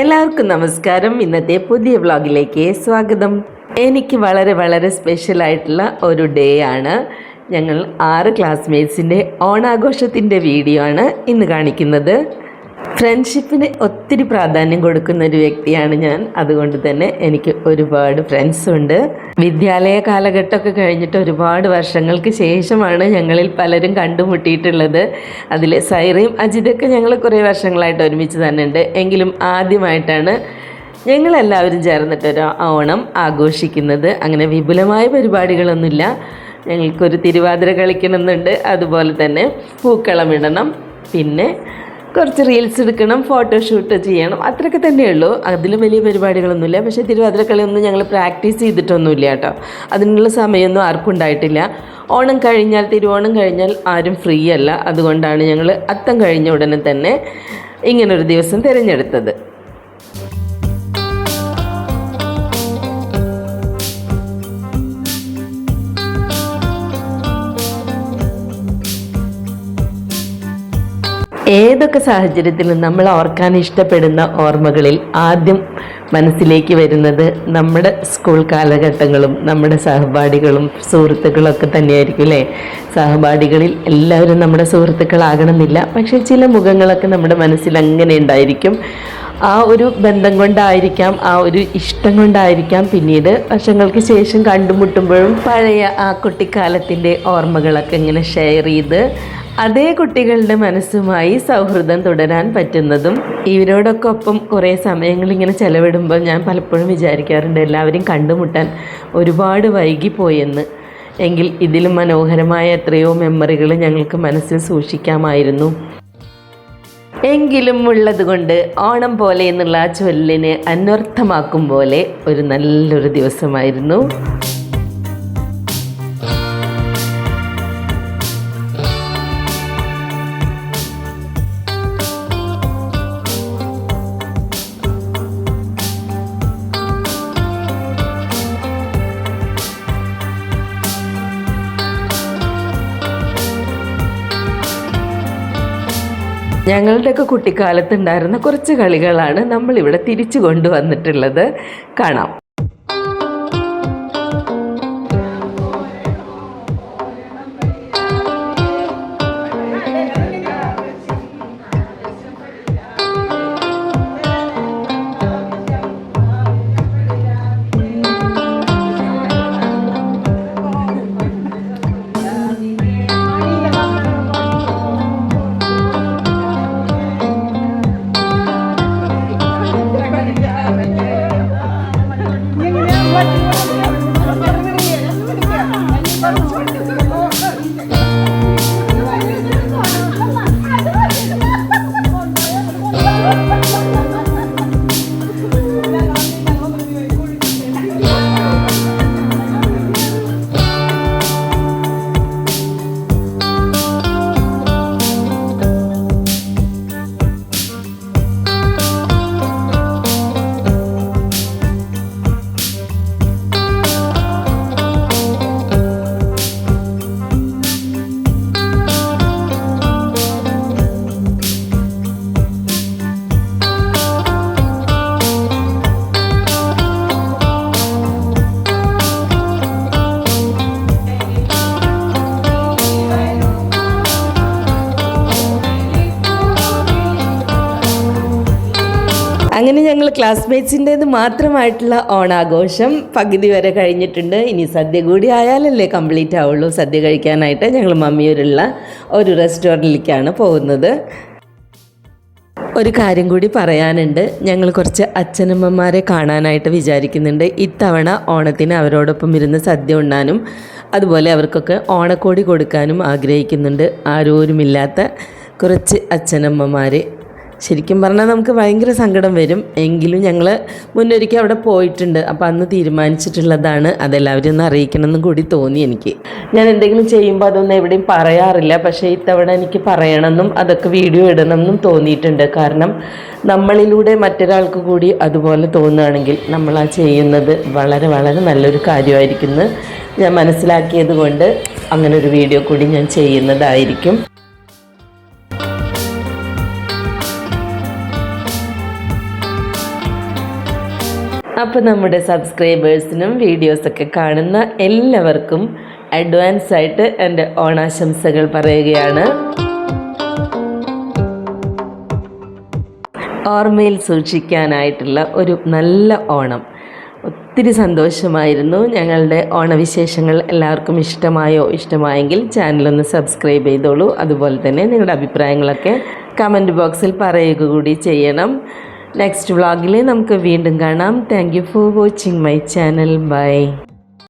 എല്ലാവർക്കും നമസ്കാരം. ഇന്നത്തെ പുതിയ വ്ളോഗിലേക്ക് സ്വാഗതം. എനിക്ക് വളരെ വളരെ സ്പെഷ്യൽ ആയിട്ടുള്ള ഒരു ഡേ ആണ്. ഞങ്ങൾ ആറ് ക്ലാസ്മേറ്റ്സിന്റെ ഓണാഘോഷത്തിന്റെ വീഡിയോ ആണ് ഇന്ന് കാണിക്കുന്നത്. ഫ്രണ്ട്ഷിപ്പിന് ഒത്തിരി പ്രാധാന്യം കൊടുക്കുന്ന ഒരു വ്യക്തിയാണ് ഞാൻ. അതുകൊണ്ട് തന്നെ എനിക്ക് ഒരുപാട് ഫ്രണ്ട്സ് ഉണ്ട്. വിദ്യാലയ കാലഘട്ടമൊക്കെ കഴിഞ്ഞിട്ട് ഒരുപാട് വർഷങ്ങൾക്ക് ശേഷമാണ് ഞങ്ങളിൽ പലരും കണ്ടുമുട്ടിയിട്ടുള്ളത്. അതിൽ സൈറയും അജിതൊക്കെ ഞങ്ങൾ കുറേ വർഷങ്ങളായിട്ട് ഒരുമിച്ച് തന്നെ ഉണ്ട്. എങ്കിലും ആദ്യമായിട്ടാണ് ഞങ്ങളെല്ലാവരും ചേർന്നിട്ടൊരു ഓണം ആഘോഷിക്കുന്നത്. അങ്ങനെ വിപുലമായ പരിപാടികളൊന്നുമില്ല. ഞങ്ങൾക്കൊരു തിരുവാതിര കളിക്കണമെന്നുണ്ട്. അതുപോലെ തന്നെ പൂക്കളം ഇടണം. പിന്നെ കുറച്ച് റീൽസ് എടുക്കണം ഫോട്ടോഷൂട്ട് ചെയ്യണം അത്രയൊക്കെ തന്നെയുള്ളൂ അതിലും വലിയ പരിപാടികളൊന്നുമില്ല. പക്ഷേ തിരുവാതിരക്കളിയൊന്നും ഞങ്ങൾ പ്രാക്ടീസ് ചെയ്തിട്ടൊന്നുമില്ല കേട്ടോ. അതിനുള്ള സമയമൊന്നും ആർക്കും ഉണ്ടായിട്ടില്ല. ഓണം കഴിഞ്ഞാൽ തിരുവോണം കഴിഞ്ഞാൽ ആരും ഫ്രീ അല്ല. അതുകൊണ്ടാണ് ഞങ്ങൾ അത്തം കഴിഞ്ഞ ഉടനെ തന്നെ ഇങ്ങനൊരു ദിവസം തിരഞ്ഞെടുത്തത്. ഏതൊക്കെ സാഹചര്യത്തിലും നമ്മൾ ഓർക്കാൻ ഇഷ്ടപ്പെടുന്ന ഓർമ്മകളിൽ ആദ്യം മനസ്സിലേക്ക് വരുന്നത് നമ്മുടെ സ്കൂൾ കാലഘട്ടങ്ങളും നമ്മുടെ സഹപാഠികളും സുഹൃത്തുക്കളൊക്കെ തന്നെയായിരിക്കും അല്ലേ? സഹപാഠികളിൽ എല്ലാവരും നമ്മുടെ സുഹൃത്തുക്കളാകണമെന്നില്ല. പക്ഷേ ചില മുഖങ്ങളൊക്കെ നമ്മുടെ മനസ്സിൽ അങ്ങനെ ഉണ്ടായിരിക്കും. ആ ഒരു ബന്ധം കൊണ്ടായിരിക്കാം ആ ഒരു ഇഷ്ടം കൊണ്ടായിരിക്കാം പിന്നീട് വർഷങ്ങൾക്ക് ശേഷം കണ്ടുമുട്ടുമ്പോഴും പഴയ ആ കുട്ടിക്കാലത്തിന്റെ ഓർമ്മകളൊക്കെ ഇങ്ങനെ ഷെയർ ചെയ്ത് അതേ കുട്ടികളുടെ മനസ്സുമായി സൗഹൃദം തുടരാൻ പറ്റുന്നതും ഇവരോടൊക്കെ ഒപ്പം കുറേ സമയങ്ങൾ ഇങ്ങനെ ചെലവിടുമ്പോൾ ഞാൻ പലപ്പോഴും വിചാരിക്കാറുണ്ട് എല്ലാവരും കണ്ടുമുട്ടാൻ ഒരുപാട് വൈകിപ്പോയെന്ന്. എങ്കിൽ ഇതിലും മനോഹരമായ എത്രയോ മെമ്മറികൾ ഞങ്ങൾക്ക് മനസ്സിൽ സൂക്ഷിക്കാമായിരുന്നു. എങ്കിലും ഉള്ളതുകൊണ്ട് ഓണം പോലെ എന്നുള്ള ആ ചൊല്ലിനെ അന്വർത്ഥമാക്കും പോലെ ഒരു നല്ലൊരു ദിവസമായിരുന്നു. ഞങ്ങളുടെയൊക്കെ കുട്ടിക്കാലത്ത് ഉണ്ടായിരുന്ന കുറച്ച് കളികളാണ് നമ്മളിവിടെ തിരിച്ചു കൊണ്ടുവന്നിട്ടുള്ളത്. കാണാം. ക്ലാസ്മേറ്റ്സിന്റേത് മാത്രമായിട്ടുള്ള ഓണാഘോഷം പകുതി വരെ കഴിഞ്ഞിട്ടുണ്ട്. ഇനി സദ്യ കൂടി ആയാലല്ലേ കംപ്ലീറ്റ് ആവുള്ളൂ. സദ്യ കഴിക്കാനായിട്ട് ഞങ്ങൾ മമ്മിയൂരുള്ള ഒരു റെസ്റ്റോറന്റിലേക്കാണ് പോകുന്നത്. ഒരു കാര്യം കൂടി പറയാനുണ്ട്. ഞങ്ങൾ കുറച്ച് അച്ഛനമ്മമാരെ കാണാനായിട്ട് വിചാരിക്കുന്നുണ്ട്. ഇത്തവണ ഓണത്തിന് അവരോടൊപ്പം ഇരുന്ന് സദ്യ ഉണ്ണാനും അതുപോലെ അവർക്കൊക്കെ ഓണക്കോടി കൊടുക്കാനും ആഗ്രഹിക്കുന്നുണ്ട്. ആരോരുമില്ലാത്ത കുറച്ച് അച്ഛനമ്മമാരെ. ശരിക്കും പറഞ്ഞാൽ നമുക്ക് ഭയങ്കര സങ്കടം വരും. എങ്കിലും ഞങ്ങൾ മുന്നൊരിക്കൽ അവിടെ പോയിട്ടുണ്ട്. അപ്പോൾ അന്ന് തീരുമാനിച്ചിട്ടുള്ളതാണ്. അതെല്ലാവരും ഒന്ന് അറിയിക്കണമെന്നും കൂടി തോന്നി എനിക്ക്. ഞാൻ എന്തെങ്കിലും ചെയ്യുമ്പോൾ അതൊന്നും എവിടെയും പറയാറില്ല. പക്ഷേ ഇത്തവണ എനിക്ക് പറയണമെന്നും അതൊക്കെ വീഡിയോ ഇടണമെന്നും തോന്നിയിട്ടുണ്ട്. കാരണം നമ്മളിലൂടെ മറ്റൊരാൾക്ക് കൂടി അതുപോലെ തോന്നുകയാണെങ്കിൽ നമ്മൾ ആ ചെയ്യുന്നത് വളരെ വളരെ നല്ലൊരു കാര്യമായിരിക്കുന്നു. ഞാൻ മനസ്സിലാക്കിയത് കൊണ്ട് അങ്ങനെ ഒരു വീഡിയോ കൂടി ഞാൻ ചെയ്യുന്നതായിരിക്കും. അപ്പോൾ നമ്മുടെ സബ്സ്ക്രൈബേഴ്സിനും വീഡിയോസൊക്കെ കാണുന്ന എല്ലാവർക്കും അഡ്വാൻസ് ആയിട്ട് എന്റെ ഓണാശംസകൾ പറയുകയാണ്. ഓർമ്മയിൽ സൂക്ഷിക്കാനായിട്ടുള്ള ഒരു നല്ല ഓണം. ഒത്തിരി സന്തോഷമായിരുന്നു. ഞങ്ങളുടെ ഓണവിശേഷങ്ങൾ എല്ലാവർക്കും ഇഷ്ടമായോ ഇഷ്ടമായെങ്കിൽ ചാനലൊന്ന് സബ്സ്ക്രൈബ് ചെയ്തോളൂ. അതുപോലെ തന്നെ നിങ്ങളുടെ അഭിപ്രായങ്ങളൊക്കെ കമന്റ് ബോക്സിൽ പറയുക കൂടി ചെയ്യണം. നെക്സ്റ്റ് വ്ളോഗിൽ നമുക്ക് വീണ്ടും കാണാം. Thank for watching my channel bye